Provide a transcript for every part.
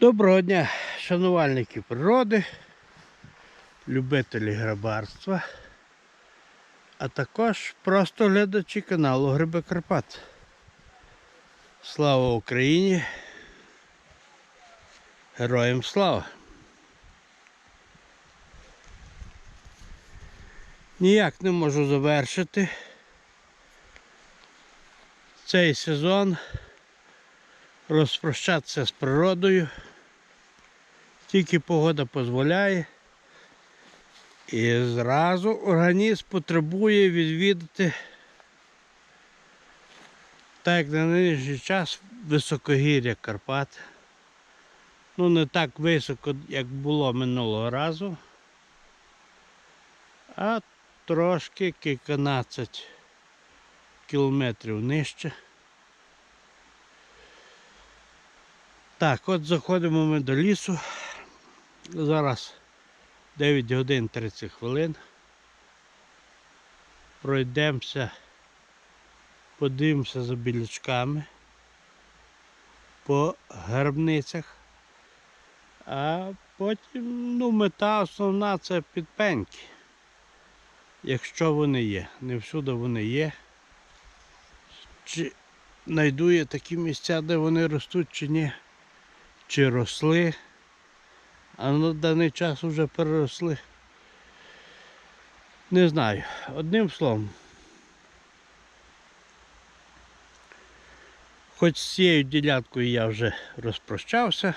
Доброго дня, шанувальники природи, любителі грибарства, а також просто глядачі каналу Гриби Карпат. Слава Україні! Героям слава! Ніяк не можу завершити цей сезон розпрощатися з природою. Тільки погода дозволяє. І зразу організм потребує відвідати, так як на нинішній час, високогір'я Карпат. Ну, не так високо, як було минулого разу, а трошки кільканадцять кілометрів нижче. Так, от заходимо ми до лісу. Зараз 9 годин 30 хвилин. Пройдемося, подивимося за білячками по грибницях. А потім, ну, мета основна це підпеньки. Якщо вони є. Не всюди вони є. Чи знайду я такі місця, де вони ростуть, чи ні чи росли, а на даний час вже переросли. Не знаю. Одним словом. Хоч з цією ділянкою я вже розпрощався,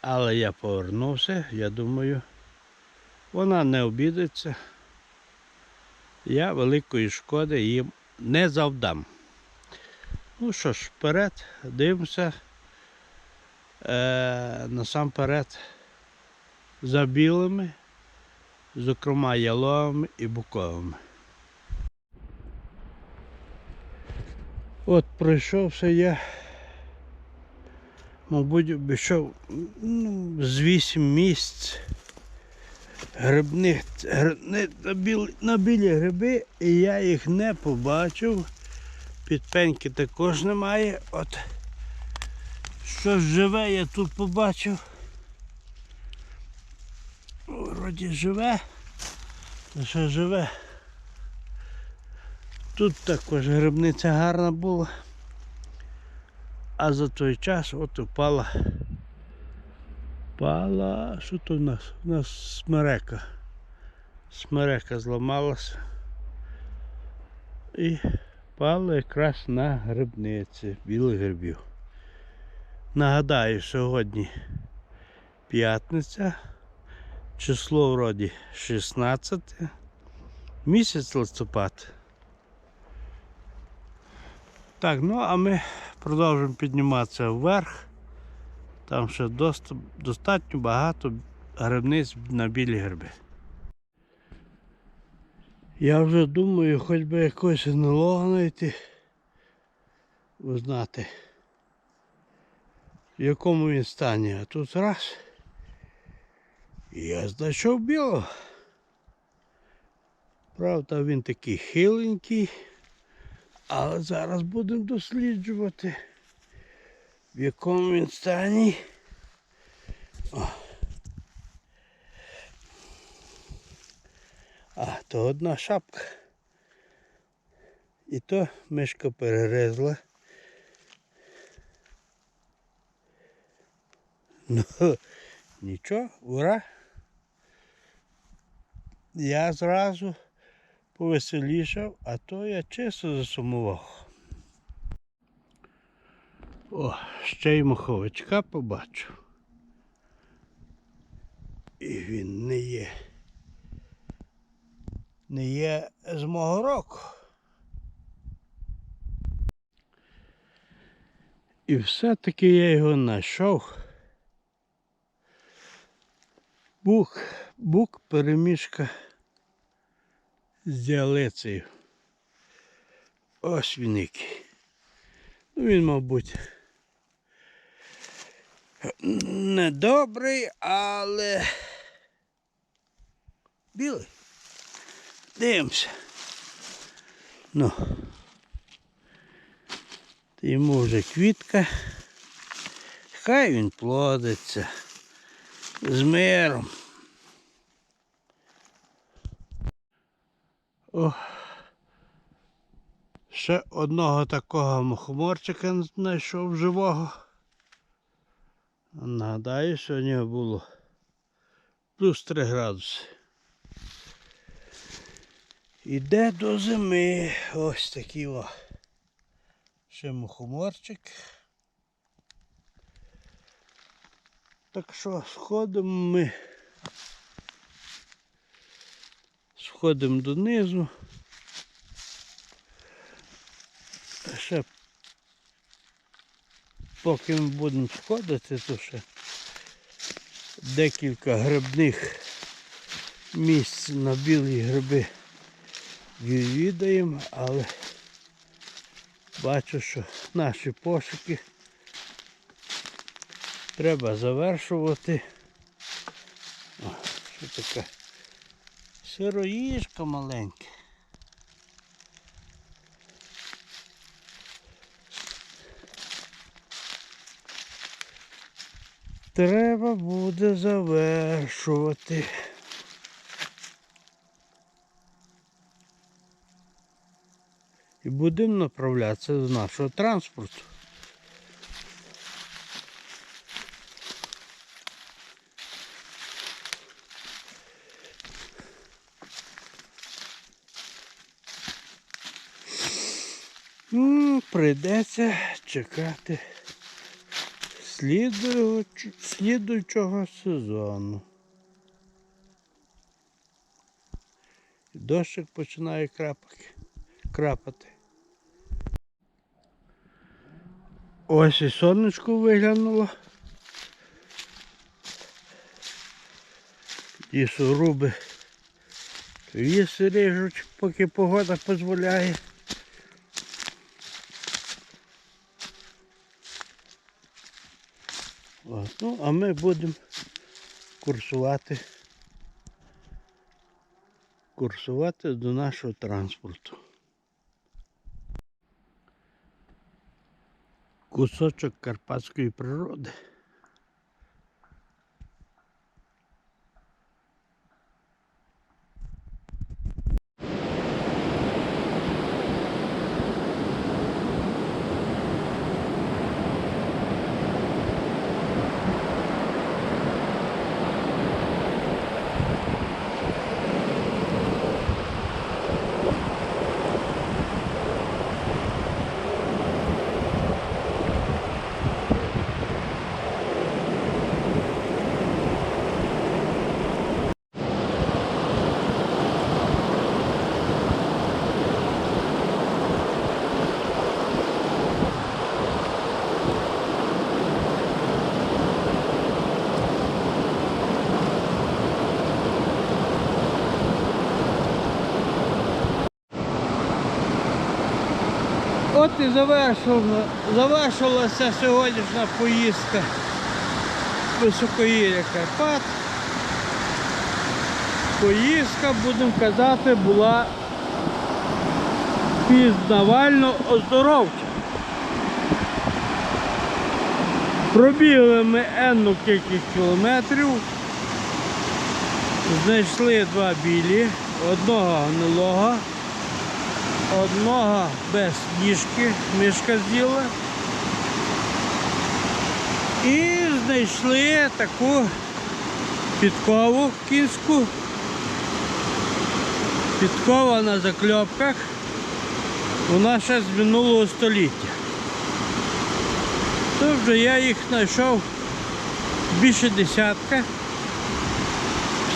але я повернувся, я думаю, вона не обідеться. Я великої шкоди їм не завдам. Ну що ж, вперед, дивимося е, насамперед за білими, зокрема яловими і буковими. От пройшовся я, мабуть, обійшов ну, з вісім місць грибних на, білі, на білі гриби, і я їх не побачив. Підпеньки також немає. От Щось живе я тут побачив. Вроді живе. Що живе. Тут також грибниця гарна була. А за той час от упала. Пала, що то в нас? У нас смерека. Смерека зламалася. І пала якраз на грибниці білих грибів. Нагадаю, сьогодні п'ятниця, число вроді 16, місяць листопад. Так, ну а ми продовжуємо підніматися вверх. Там ще доста- достатньо багато грибниць на білі гриби. Я вже думаю, хоч би якось НЛО знайти, узнати в якому він стані. А тут раз. Я знайшов білого. Правда, він такий хиленький, але зараз будемо досліджувати, в якому він стані. О. А, то одна шапка. І то мишка перегризла. Ну, нічого, ура. Я зразу повеселішав, а то я чисто засумував. О, ще й маховичка побачив. І він не є. Не є з мого року. І все-таки я його знайшов. Бук, бук перемішка з діалецею. Ось він який. Ну він, мабуть, недобрий, але білий. Дивимося. Ну. Йому вже квітка. Хай він плодиться з миром. О, ще одного такого мухоморчика знайшов живого. Нагадаю, сьогодні було плюс 3 градуси. Іде до зими. Ось такий о. Ще мухоморчик. Так що сходимо ми. Сходимо донизу. Ще поки ми будемо сходити, то ще декілька грибних місць на білі гриби відвідаємо, але бачу, що наші пошуки треба завершувати. О, що таке? Сироїжка маленька. Треба буде завершувати. І будемо направлятися з нашого транспорту. М, Прийдеться чекати слідуючого, сезону. Дощик починає крапати. крапати. Ось і сонечко виглянуло. Лісоруби ліси ріжуть, поки погода дозволяє. От, ну, а ми будемо курсувати. Курсувати до нашого транспорту. Кусочок карпатської природи. От і завершила, завершилася сьогоднішня поїздка високогір'я Карпат. Поїздка, будемо казати, була пізнавально оздоровча. Пробігли ми енну кількість кілометрів, знайшли два білі, одного гнилого одного без ніжки, мишка з'їла. І знайшли таку підкову кінську. Підкова на закльопках. Вона ще з минулого століття. Тобто я їх знайшов більше десятка.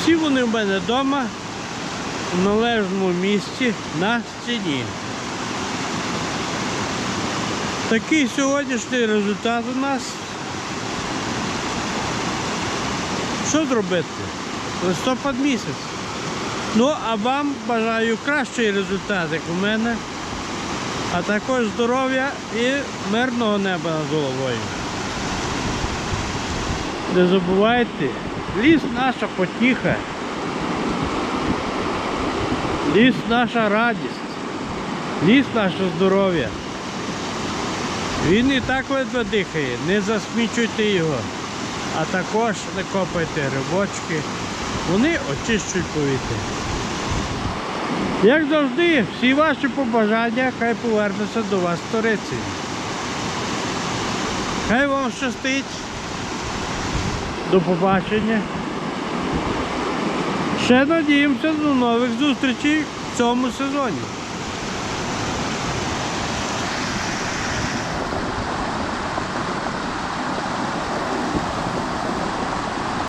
Всі вони в мене вдома в належному місці на стіні. Такий сьогоднішній результат у нас. Що зробити? Листопад місяць. Ну, а вам бажаю кращий результат, як у мене, а також здоров'я і мирного неба над головою. Не забувайте, ліс наша потіха. Ліс наша радість, ліс наше здоров'я. Він і так ледве дихає, не засмічуйте його. А також не копайте рибочки. Вони очищують повітря. Як завжди, всі ваші побажання хай повернуться до вас в сториці. Хай вам щастить. До побачення. Ще надіємося до нових зустрічей в цьому сезоні.